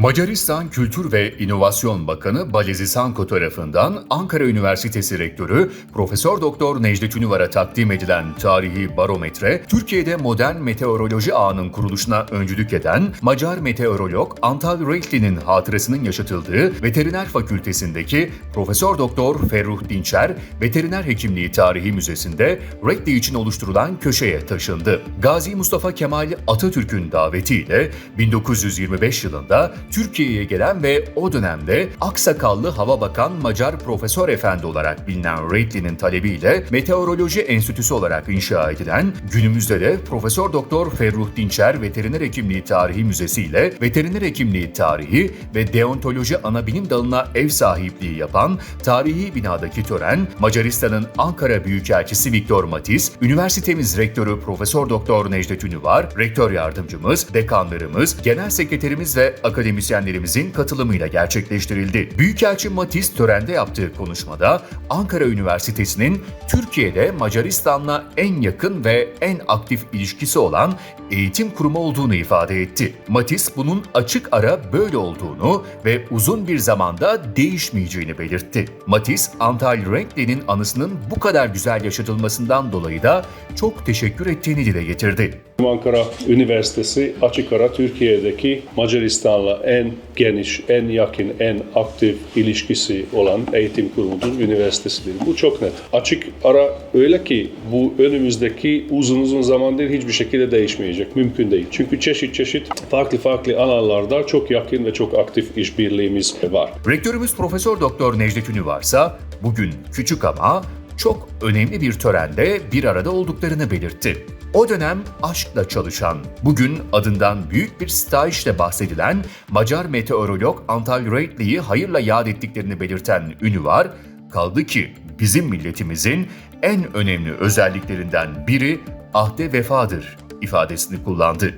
Macaristan Kültür ve İnovasyon Bakanı Balezi Sanko tarafından Ankara Üniversitesi Rektörü Profesör Doktor Necdet Ünüvar'a takdim edilen tarihi barometre, Türkiye'de modern meteoroloji ağının kuruluşuna öncülük eden Macar meteorolog Antal Reitli'nin hatırasının yaşatıldığı Veteriner Fakültesindeki Profesör Doktor Ferruh Dinçer Veteriner Hekimliği Tarihi Müzesi'nde Reitli için oluşturulan köşeye taşındı. Gazi Mustafa Kemal Atatürk'ün davetiyle 1925 yılında Türkiye'ye gelen ve o dönemde aksakallı hava bakan Macar Profesör Efendi olarak bilinen Reitli'nin talebiyle Meteoroloji Enstitüsü olarak inşa edilen, günümüzde de Profesör Doktor Ferruh Dinçer Veteriner Hekimliği Tarihi Müzesi ile Veteriner Hekimliği Tarihi ve Deontoloji Anabilim Dalı'na ev sahipliği yapan tarihi binadaki tören, Macaristan'ın Ankara Büyükelçisi Viktor Matiz, üniversitemiz rektörü Profesör Doktor Necdet Ünüvar, rektör yardımcımız, dekanlarımız, genel sekreterimiz ve akademisyenlerimizin katılımıyla gerçekleştirildi. Büyükelçi Matiz törende yaptığı konuşmada Ankara Üniversitesi'nin Türkiye'de Macaristan'la en yakın ve en aktif ilişkisi olan eğitim kurumu olduğunu ifade etti. Matiz bunun açık ara böyle olduğunu ve uzun bir zamanda değişmeyeceğini belirtti. Matiz, Antal Renkli'nin anısının bu kadar güzel yaşatılmasından dolayı da çok teşekkür ettiğini dile getirdi. Ankara Üniversitesi açık ara Türkiye'deki Macaristan'la en geniş, en yakın, en aktif ilişkisi olan eğitim kurumudur, üniversitesidir. Bu çok net. Açık ara öyle ki bu önümüzdeki uzun uzun zamandır hiçbir şekilde değişmeyecek. Mümkün değil. Çünkü çeşit çeşit farklı farklı alanlarda çok yakın ve çok aktif işbirliğimiz var. Rektörümüz Profesör Doktor Necdet Ünüvarsa bugün küçük ama çok önemli bir törende bir arada olduklarını belirtti. O dönem aşkla çalışan, bugün adından büyük bir stajla bahsedilen Macar meteorolog Antal Reitli'yi hayırla yad ettiklerini belirten Ünüvar, kaldı ki bizim milletimizin en önemli özelliklerinden biri ahde vefadır ifadesini kullandı.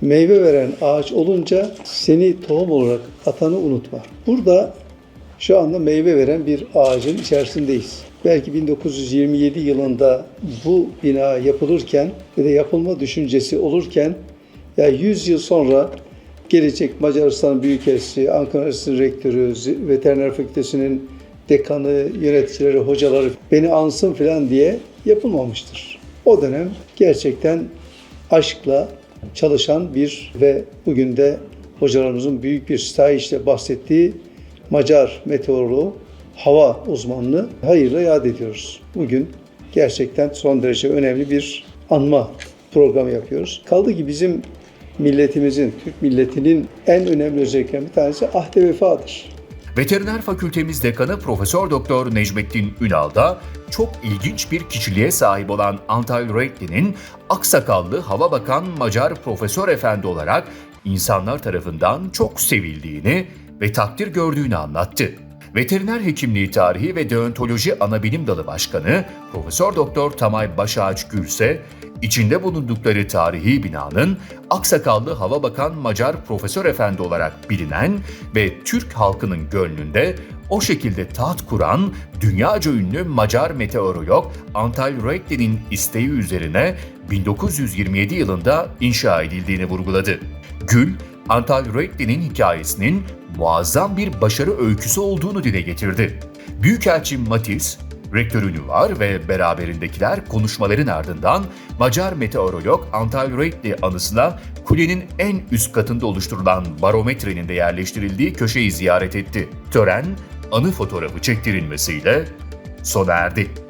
meyve veren ağaç olunca seni tohum olarak atanı unutma. Burada şu anda meyve veren bir ağacın içerisindeyiz. Belki 1927 yılında bu bina yapılırken ve de yapılma düşüncesi olurken ya 100 yıl sonra gelecek Macaristan Büyükelçisi, Ankara Üniversitesi Rektörü, Veteriner Fakültesinin dekanı, yöneticileri, hocaları beni ansın falan diye yapılmamıştır. O dönem gerçekten aşkla çalışan bir ve bugün de hocalarımızın büyük bir stahişle bahsettiği Macar meteoroloğu, hava uzmanını hayırla yad ediyoruz. Bugün gerçekten son derece önemli bir anma programı yapıyoruz. Kaldı ki bizim milletimizin, Türk milletinin en önemli özelliklerinden bir tanesi ahde vefadır. Veteriner Fakültemiz Dekanı Profesör Doktor Necmettin Ünal da çok ilginç bir kişiliğe sahip olan Antal Reitli'nin aksakallı hava bakan Macar Profesör Efendi olarak insanlar tarafından çok sevildiğini ve takdir gördüğünü anlattı. Veteriner Hekimliği Tarihi ve Deontoloji Anabilim Dalı Başkanı Profesör Doktor Tamay Başağaç Gülse, içinde bulundukları tarihi binanın aksakallı hava bakan Macar Profesör Efendi olarak bilinen ve Türk halkının gönlünde o şekilde taht kuran dünyaca ünlü Macar meteorolog Antal Reitli'nin isteği üzerine 1927 yılında inşa edildiğini vurguladı. Gül, Antal Reitli'nin hikayesinin muazzam bir başarı öyküsü olduğunu dile getirdi. Büyükelçi Matiz, rektörünü var ve beraberindekiler konuşmaların ardından Macar meteorolog Antal Reitli anısına kulenin en üst katında oluşturulan barometrenin de yerleştirildiği köşeyi ziyaret etti. Tören, anı fotoğrafı çektirilmesiyle sona erdi.